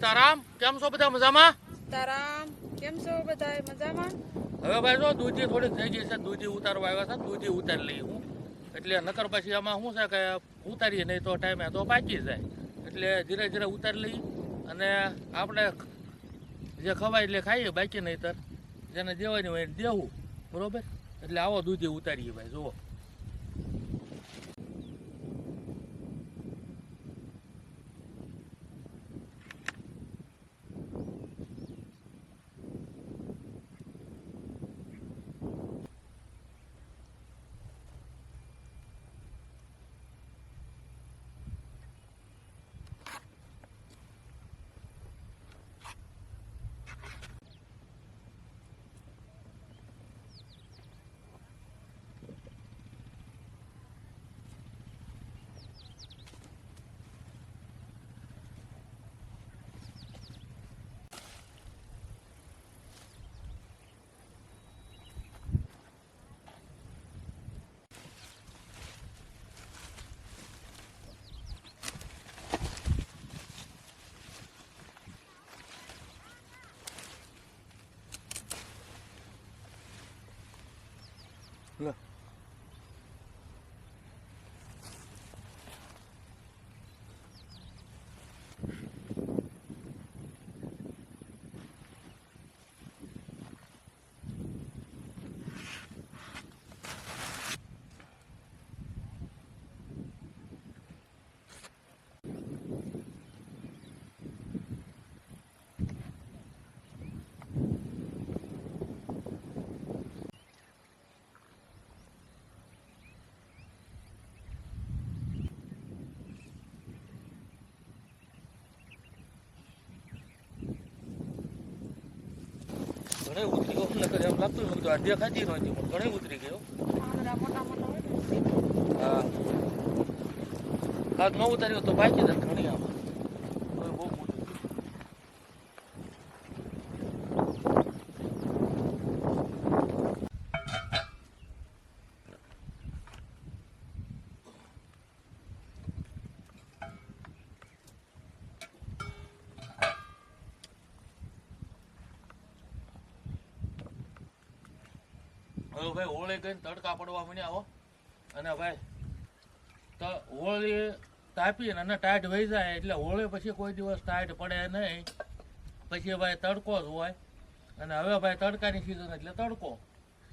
સીતારામ કેમ છો બધા મજામાં? સીતારામ કેમ છો બધા મજામાં? હવે ભાઈ જો દૂધી થોડીક થઈ ગઈ છે દૂધી ઉતારવા આવ્યા છે દૂધી ઉતારી લઈ હું. એટલે નકર પછી આમાં શું છે કે ઉતારીએ નહીં તો ટાઈમે તો પાકી જાય. એટલે ધીરે ધીરે ઉતારી લઈ અને આપણે જે ખવાય એટલે ખાઈએ બાકી નહીં તર જેને દેવાની હોય દેવું. બરોબર? એટલે આવો દૂધી ઉતારીએ ભાઈ જુઓ. લે ઘણે ઉતરી ગયો નકર એમ લાગતું નતું આ દેખાતી નહોતી પણ ઘણી ઉતરી ગયો હા. હાથ ન ઉતાર્યો તો બાકી ઘણી આમાં હવે બહુ મોટી હવે ભાઈ હોળી ગઈને તડકા પડવા માંડ્યા હો. અને ભાઈ તો હોળી તાપી અને ટાઈટ વહી જાય એટલે હોળી પછી કોઈ દિવસ ટાઈટ પડે નહીં. પછી ભાઈ તડકો જ હોય. અને હવે ભાઈ તડકાની સિઝન એટલે તડકો.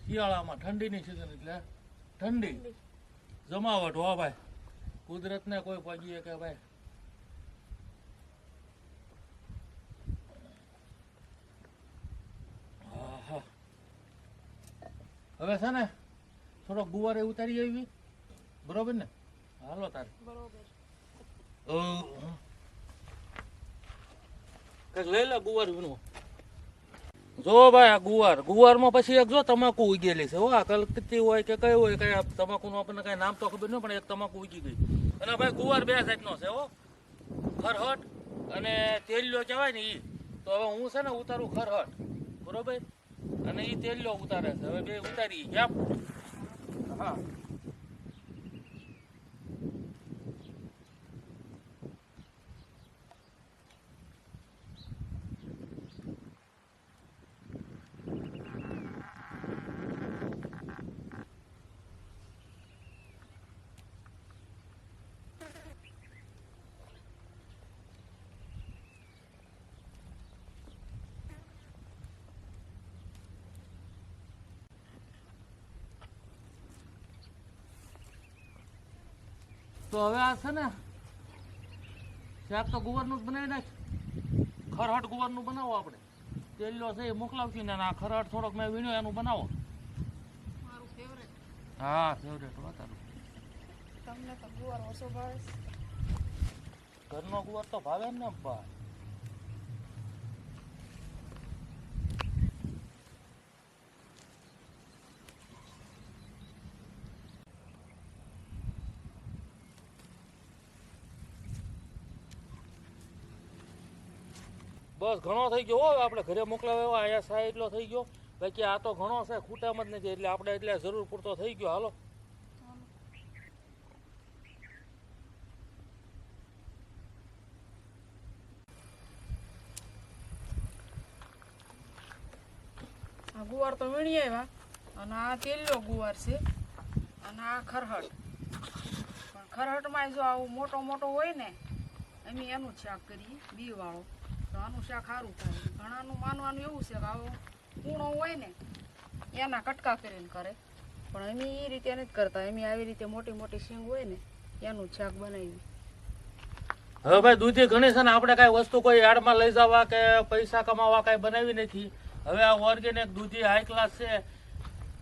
શિયાળામાં ઠંડીની સિઝન એટલે ઠંડી. જમાવટ હો ભાઈ. કુદરતને કોઈ પગીએ કે ભાઈ હવે છે ને થોડો ગુવારે ઉતારી આવી. બરોબર ને? હાલો તારે. બરોબર. કંઈક લઈ લે ગુવાર વીણવો જો ભાઈ આ ગુવાર. ગુવારમાં પછી એક જો તમાકુ ઉગેલી છે હો. આ કલકત્તી હોય કે કઈ હોય કઈ તમાકુનું આપણને કઈ નામ તો ખબર નહીં પણ એક તમાકુ ઉગી ગઈ. અને ભાઈ ગુવાર બે જાતનો છે હો. ખરહટ અને તેલિયો કહેવાય ને ઈ. તો હવે હું છે ને ઉતારું ખરહટ. બરોબર? અને એ તેલ લો ઉતારે છે. હવે બે ઉતારી ગયા હા. તો હવે આ છે ને શાક તો ગુવારનું જ બનાવી નાખ. ખરહટ ગુવારનું બનાવો આપણે. તેલ્યો છે એ મોકલાવશું ને આ ખરહટ થોડોક મેં વીણ્યો એનું બનાવો. હા ફેવરેટ તારું તમને તો ગુવાર ઓછો ભાવે ઘરનો ગુવાર તો ભાવે ને બા બસ ઘણો થઈ ગયો હોય આપણે ઘરે મોકલાવે એવો આયા સાહેબ એટલો થઈ ગયો. બાકી આ તો ઘણો છે, ખૂટામ જ નથી. એટલે આપણે એટલે જરૂર પૂરતો થઈ ગયો. હાલો. ગુવાર તો વીણી આવ્યા. અને આ તેલનો ગુવાર છે. અને આ ખરહટ. પણ ખરહટમાં જો આવું મોટો મોટો હોય ને, અમે એનું શાક કરીએ, બીવાળો. તો આનું શાક સારું થાય. ઘણાનું માનવાનું એવું છે કે આવો કૂણો હોય ને, એના કટકા કરીને કરે. પણ એમ એ રીતે નથી કરતા. એમ આવી રીતે મોટી મોટી સિંગ હોય ને, એનું શાક બનાવ્યું હવે ભાઈ દૂધી ઘણી છે ને આપણે કાંઈ વસ્તુ કોઈ યાર્ડમાં લઈ જવા કે પૈસા કમાવા કાંઈ બનાવી નથી. હવે આ ઓર્ગેનિક દૂધી હાઈ ક્લાસ છે.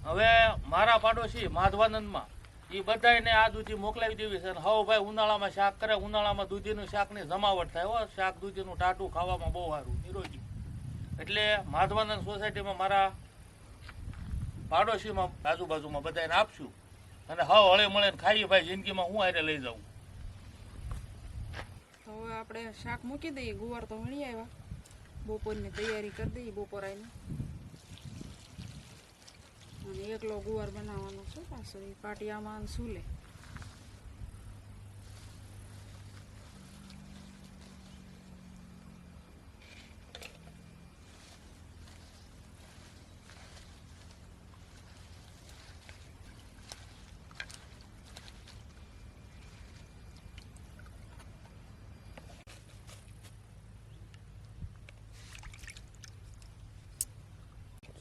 હવે મારા પાડોશી માધવાનંદમાં એ બધાને આ દૂધી મોકલાવી દેવી છે. હવ ભાઈ ઉનાળામાં શાક કરે, ઉનાળામાં દૂધીનું શાકની જમાવટ થાય હો. શાક દૂધીનું ટાટું ખાવામાં બહુ સારું, નિરોગી. એટલે માધવાનંદ સોસાયટીમાં મારા પાડોશીમાં આજુબાજુમાં બધાને આપશું. અને હવ હળે મળે ખાઈએ ભાઈ, જિંદગીમાં હું આરે લઈ જાઉં. હવે આપણે શાક મૂકી દઈએ. ગુવાર તો વણી આવ્યા. બપોરની તૈયારી કરી દઈએ બપોરાની અને એકલો ગુવાર બનાવવાનો છે પાછો એ પાટિયામાં સુલે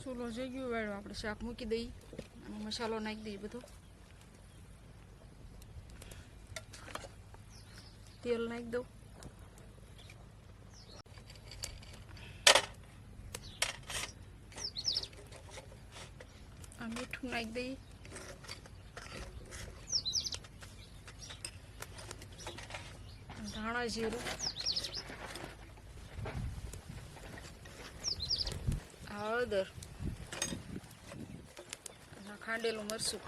સુલો જઈ ગયો વેળો, આપણે શાક મૂકી દઈએ અને મસાલો નાખી દઈએ બધો. તેલ નાખી દઉં. આ મીઠું નાખી દઈએ. ધાણા જીરું. હળદર. ખાંડેલું મરસું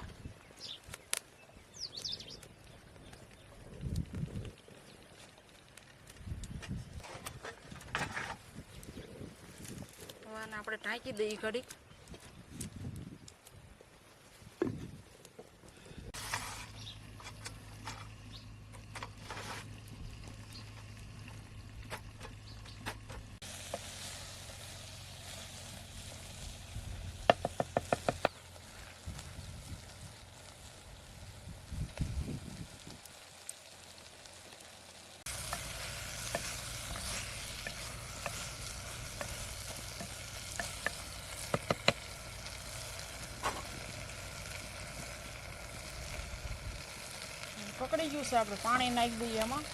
આપણે ઢાંકી દઈએ ઘડીક. પકડી ગયું છે આપણે પાણી નાખી દઈએ એમાં.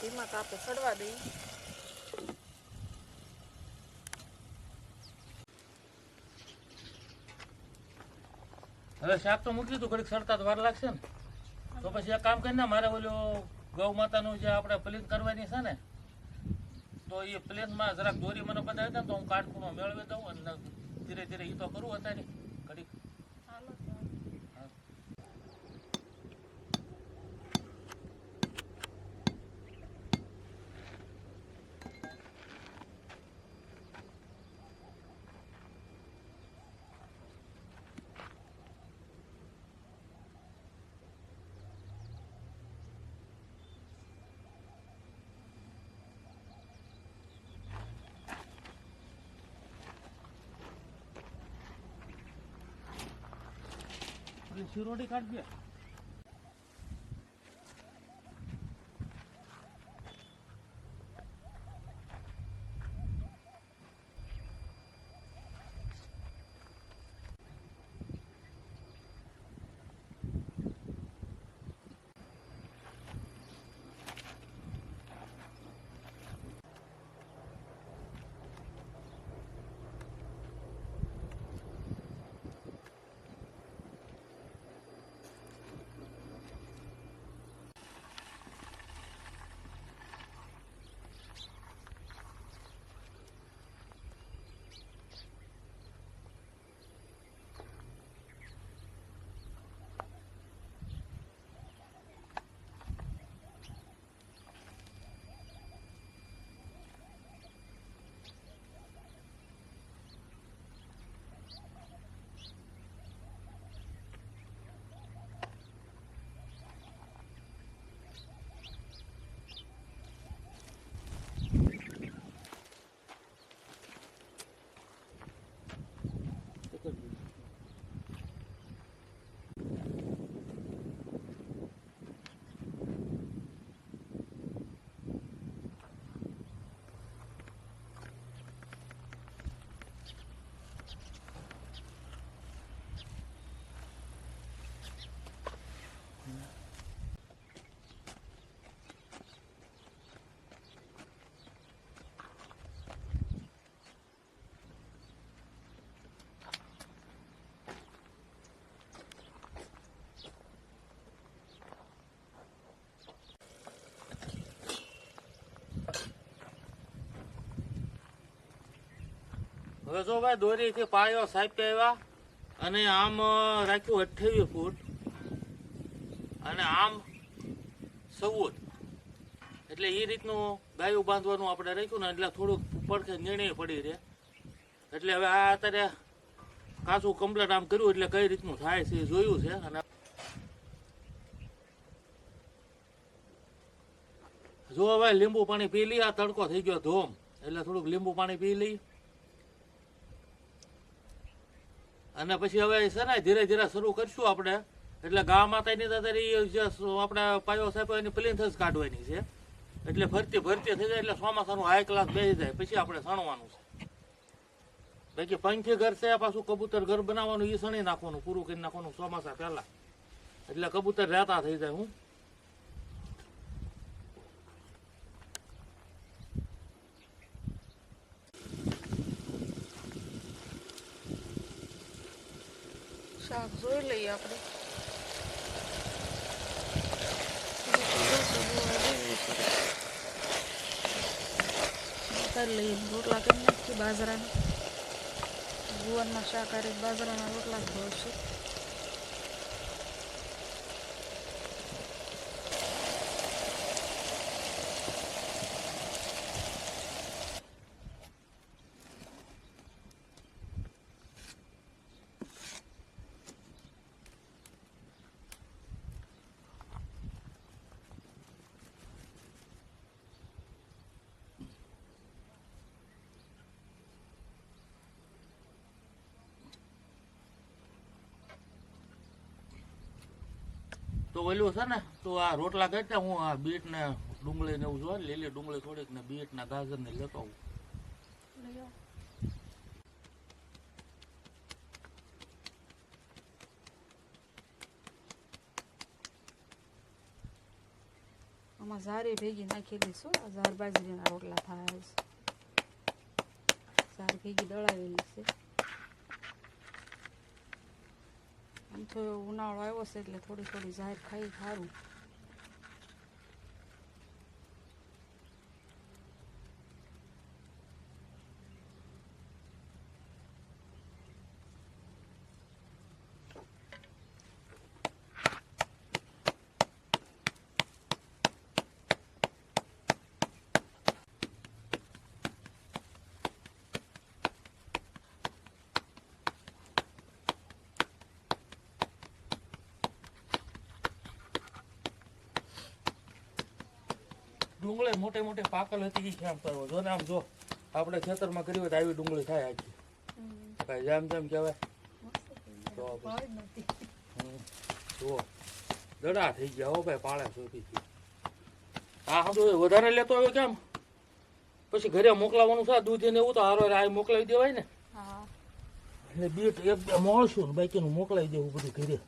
ધીમા કાપે ચડવા દઈએ. હવે શાક તો મૂકી દીધું ઘડીક સરતા વાર લાગશે ને. તો પછી એક કામ કરીને મારે ઓલું ગૌ માતાનું જે આપણે પ્લેન કરવાની છે ને, તો એ પ્લેનમાં જરાક દોરી મને બતાવી દે તો હું કાટખૂણો મેળવી દઉં અને ધીરે ધીરે એ તો કરું અત્યારે. ઓલી શિરોડી કાઢજે. હવે જો ભાઈ દોરીથી પાયો સાહેબ આવ્યા અને આમ રાખ્યું અઠ્યાવીસ ફૂટ, અને આમ ચૌદ. એટલે એ રીતનું ગાયું બાંધવાનું આપણે રાખ્યું ને એટલે થોડુંક પડખે નિર્ણય પડી રહે. એટલે હવે આ અત્યારે કાચું કમ્પ્લેટ આમ કર્યું એટલે કઈ રીતનું થાય છે જોયું છે. અને જો હવે લીંબુ પાણી પી લઈએ આ તડકો થઈ ગયો ધોમ. એટલે થોડુંક લીંબુ પાણી પી લઈ અને પછી હવે છે ને ધીરે ધીરે શરૂ કરશું આપણે. એટલે ગા માતાની ઈ જે આપણે પાયો સાહેબ એની પ્લેન્થ જ કાઢવાની છે. એટલે ફરતી ફરતી થઈ જાય એટલે ચોમાસાનું હાઈ ક્લાસ બેસી જાય. પછી આપણે સણવાનું છે. બાકી પંખી ઘર છે, પાછું કબૂતર ઘર બનાવવાનું એ સણી નાખવાનું, પૂરું કરી નાખવાનું ચોમાસા પહેલા. એટલે કબૂતર રહેતા થઈ જાય હું. શાક જોઈ લઈએ આપણે. કરી લઈએ, રોટલા કરી નાખીએ બાજરાના. ગુવારના શાક આરે બાજરાના રોટલા જ ભાવશે તો ઓલું છે ને, તો આ રોટલા કરતા હું આ બીટ ને ડુંગળી ને એવું જોવા, લીલી ડુંગળી થોડીક ને બીટ ને ગાજર ને લેતો આવું. આમાં ઝારી ભેગી નાખેલી આ ઝાર બાજરીના રોટલા થાય છે. ઝાર ભેગી દળાવેલી છે આમ તો ઉનાળો આવ્યો છે એટલે થોડી થોડી જાહેર ખાઈ સારું. ડુંગળી મોટે મોટે પાકલ હતી એ આમ કરવો. જો ને આમ જો આપણે ખેતરમાં કરી હોય તો આવી ડુંગળી થાય આખી. કઈ જેમ જેમ કહેવાય. તો જુઓ. દડા થઈ ગયા હો ભાઈ પાળે સોથી આ હા તો વધારે લેતો આવ્યો કેમ? પછી ઘરે મોકલાવાનું છે દૂધ ને એવું તો હારો આ મોકલાવી દેવાય ને. એટલે બીટ એક બે મળશું બાકીનું મોકલાવી દેવું બધું ઘરે.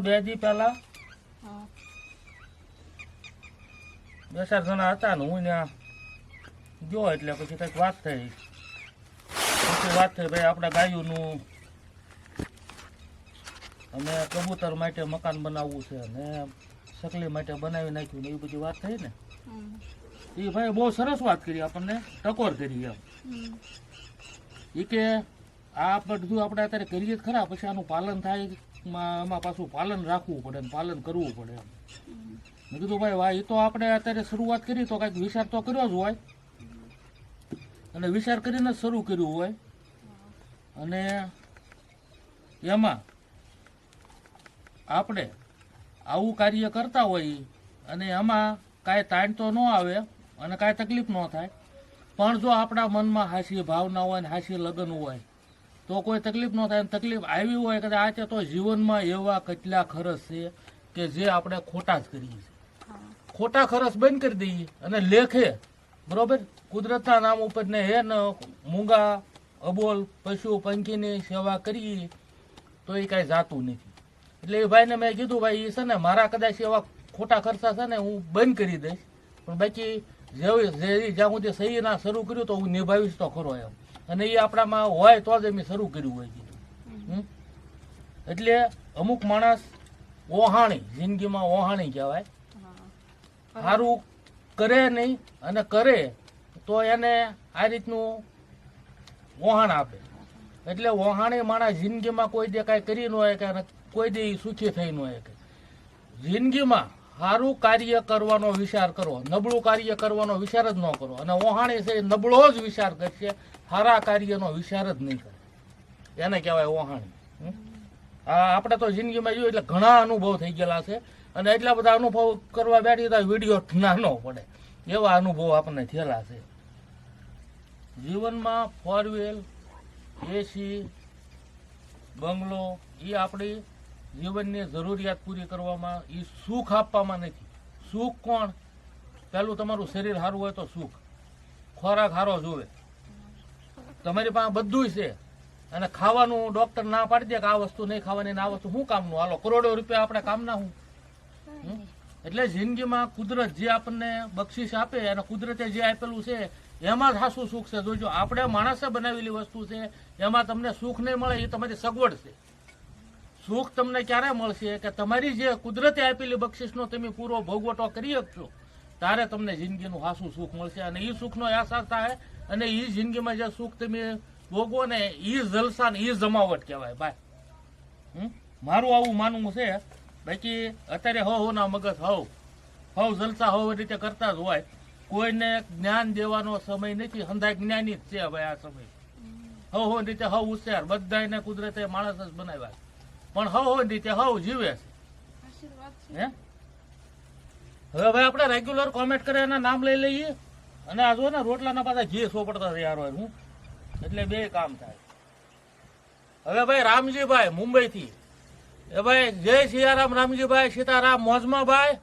બે દી પહેલા બે ચાર જણા હતા ને હું ત્યાં ગયો એટલે પછી કંઈક વાત થઈ. પછી વાત થઈ ભાઈ આપણા ગાયોનું અને કબૂતર માટે મકાન બનાવવું છે ને સકલી માટે બનાવી નાખ્યું ને એ બધી વાત થઈ ને. એ ભાઈ બહુ સરસ વાત કરી આપણને ટકોર કરી એમ. એ કે આ બધું આપણે અત્યારે કરીએ ખરા પછી આનું પાલન થાય માં એમાં પાછું પાલન રાખવું પડે ને પાલન કરવું પડે એમ. મેં કીધું ભાઈ, વાહ એ તો આપણે અત્યારે શરૂઆત કરી તો કાંઈક વિચાર તો કર્યો જ હોય. અને વિચાર કરીને જ શરૂ કર્યું હોય. અને એમાં આપણે આવું કાર્ય કરતા હોય અને એમાં કાંઈ તાણ તો ન આવે અને કાંઈ તકલીફ ન થાય. પણ જો આપણા મનમાં હાસી ભાવના હોય ને હાસી લગ્ન હોય તો કોઈ તકલીફ ન થાય તકલીફ આવી હોય કે આજે તો જીવનમાં એવા કેટલા ખર્ચ છે કે જે આપણે ખોટા જ કરીએ છીએ. ખોટા ખર્ચ બંધ કરી દઈએ અને લેખે બરોબર? કુદરતના નામ ઉપર ને હે ને મૂંગા અબોલ પશુ પંખીની સેવા કરીએ તો એ કાંઈ જાતું નથી. એટલે એ ભાઈને મેં કીધું ભાઈ એ છે ને મારા કદાચ એવા ખોટા ખર્ચા છે ને હું બંધ કરી દઈશ. પણ બાકી જેવી જે જ્યાં સુધી સહી ના શરૂ કર્યું તો હું નિભાવીશ તો ખરો એમ. અને એ આપણામાં હોય તો જ એમ શરૂ કર્યું હોય કીધું? એટલે અમુક માણસ ઓહાણી જિંદગીમાં ઓહાણી કહેવાય. સારું કરે નહીં અને કરે તો એને આ રીતનું વહાણ આપે. એટલે વહાણે માણસ જિંદગીમાં કોઈ દે કાંઈ કરી ન હોય કે કોઈ દે સુખી થઈ ન હોય કે. જિંદગીમાં સારું કાર્ય કરવાનો વિચાર કરો, નબળું કાર્ય કરવાનો વિચાર જ ન કરો. અને ઓહાણી છે નબળો જ વિચાર કરશે સારા કાર્યનો વિચાર જ નહીં કરે. એને કહેવાય ઓહાણી? આ આપણે તો જિંદગીમાં જોયું એટલે ઘણા અનુભવ થઈ ગયેલા છે. અને એટલા બધા અનુભવ કરવા બેઠી તો વીડિયો નાનો પડે. એવા અનુભવ આપણને થયેલા છે. જીવનમાં ફોર વ્હીલ એસી, બંગલો એ આપણી જીવનની જરૂરિયાત પૂરી કરવામાં એ સુખ આપવામાં નથી. સુખ કોણ? પહેલું તમારું શરીર સારું હોય તો સુખ. ખોરાક સારો જોવે. તમારી પાસે બધું છે. અને ખાવાનું ડોક્ટર ના પાડી દે કે આ વસ્તુ નહીં ખાવાની ને આ વસ્તુ શું કામનું? હાલો, કરોડો રૂપિયા આપણે કામના હું. હમ? એટલે જિંદગીમાં કુદરત જે આપણને બક્ષિસ આપે અને કુદરતે જે આપેલું છે, એમાં જ સાચું સુખ છે. જોજો, આપણે માણસે બનાવેલી વસ્તુ છે, એમાં તમને સુખ નહીં મળે એ તમારી સગવડ છે. સુખ તમને ક્યારે મળશે કે તમારી જે કુદરતે આપેલી બક્ષિસનો તમે પૂરો ભોગવટો કરી શકશો ત્યારે તમને જિંદગીનું હાસું સુખ મળશે. અને એ સુખનો અહેસાસ થાય અને એ જિંદગીમાં જે સુખ તમે ભોગવો ને એ જલસા ને એ જમાવટ કહેવાય. ભાઈ? મારું આવું માનવું છે. બાકી અત્યારે હવ ના મગજ હવ. હવ જલસા હવ રીતે કરતા જ હોય. કોઈને જ્ઞાન દેવાનો સમય નથી. હંધાય જ્ઞાની જ છે ભાઈ આ સમય. હવ હો રીતે હવ હોશિયાર બધાને કુદરતે માણસ જ બનાવ્યા. પણ હવ હવ રીતે હવ જીવે હે? હવે ભાઈ આપણે રેગ્યુલર કોમેન્ટ કરે એના નામ લઈ લઈએ. અને આ જો ને રોટલાના પાછા ઘી સોપડતા તૈયાર હોય હું. એટલે બે કામ થાય. હવે ભાઈ રામજીભાઈ મુંબઈ થી એ ભાઈ જય સિયારામ રામજીભાઈ સીતારામ મોજમાભાઈ.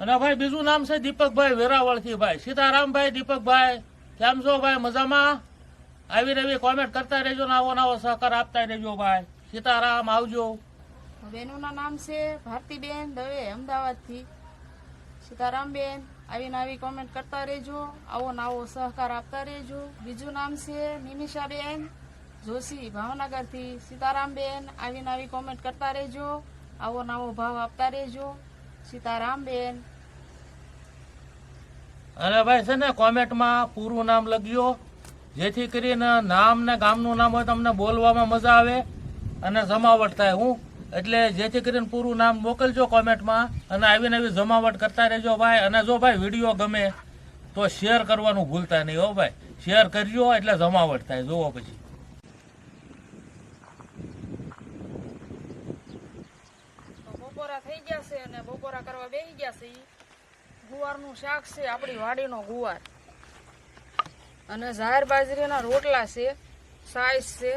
અને ભાઈ બીજું નામ છે દીપકભાઈ વેરાવળથી ભાઈ. સીતારામભાઈ દીપકભાઈ કેમ છો ભાઈ? મજામાં? આવી રવી કોમેન્ટ કરતા રહેજો ને આવો નવો સહકાર આપતા રહેજો ભાઈ. સીતારામ આવજો. બેનોના નામ છે ભારતીબેન દવે અમદાવાદથી. સીતારામબેન આવીને આવી કોમેન્ટ કરતા રહેજો. આવો નવો સહકાર આપતા રહેજો. બીજું નામ છે નિમિષાબેન જોશી ભાવનગરથી. સીતારામબેન આવીને આવી કોમેન્ટ કરતા રહેજો. આવો નવો ભાવ આપતા રહેજો. સીતારામબેન. અને ભાઈ છે ને કોમેન્ટમાં પૂરું નામ લખ્યો. જેથી કરીને નામ ને ગામનું નામ હોય તમને બોલવામાં મજા આવે. અને જમાવટ થાય હું. એટલે જેથી કરીને પૂરું નામ મોકલજો કોમેન્ટમાં અને આવીને આવી જમાવટ કરતા રહેજો ભાઈ. અને જો ભાઈ વીડિયો ગમે તો શેર કરવાનું ભૂલતા નહીં હો ભાઈ. શેર કરજો એટલે જમાવટ થાય. જુઓ પછી. બપોરા થઈ ગયા છે અને બપોરા કરવા બેસી ગયા છે ગુવારનું શાક છે, આપણી વાડીનો ગુવાર. અને ઝાર બાજરીના રોટલા છે સાઈઝ છે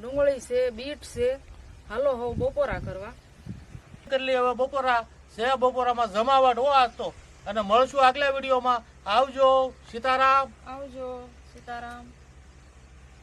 ડુંગળી છે બીટ છે. હાલો હો બપોરા કરવા. કરી લઈએ હવે બપોરા. છે બપોરામાં જમાવટ હો આજ તો. અને મળશું આગલા વિડીયોમાં. આવજો સીતારામ. આવજો સીતારામ.